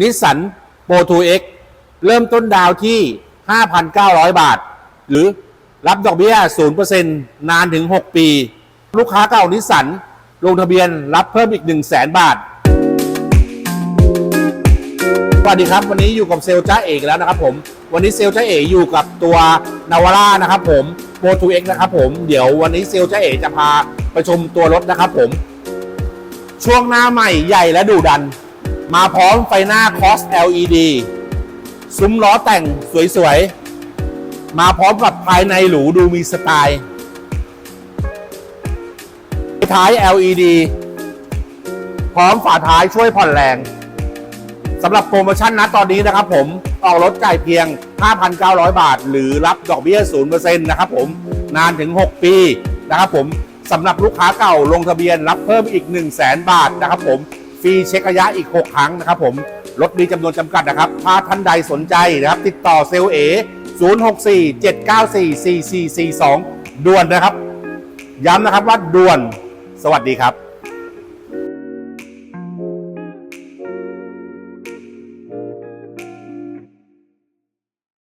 นิสสันโปร 2X เเริ่มต้นดาวที่ 5,900 บาท หรือรับดอกเบี้ย 0%นานถึง 6 ปี ลูกค้าเก่านิสสันลงทะเบียนรับเพิ่มอีก 1 0 0 0 0 0บาท สวัสดีครับ วันนี้อยู่กับเซลจ้าเอกแล้วนะครับผม วันนี้เซลจ้าเอกอยู่กับตัวนาวาร่านะครับผมโปร 2X นะครับผม เดี๋ยววันนี้เซลจ้าเอกจะพาไปชมตัวรถนะครับผม ช่วงหน้าใหม่ใหญ่และดุดัน มาพร้อมไฟหน้าคอส LED ซุ้มล้อแต่งสวยๆ มาพร้อมกับภายในหรูดูมีสไตล์ ท้าย LED พร้อมฝาท้ายช่วยผ่อนแรงสำหรับโปรโมชั่นนะตอนนี้นะครับผมออกรถจ่ายเพียง 5,900 บาท หรือรับดอกเบี้ย 0%นะครับผมนานถึง 6 ปีนะครับผมสำหรับลูกค้าเก่าลงทะเบียนรับเพิ่มอีก 1 0 0 0 0แบาทนะครับผม ฟรีเช็คระยะอีก 6 ครั้งนะครับผมรถมีจำนวนจำกัดนะครับ ถ้าท่านใดสนใจนะครับ ติดต่อเซลเอ064 794 4442 ด่วนนะครับ ย้ำนะครับว่าด่วน สวัสดีครับ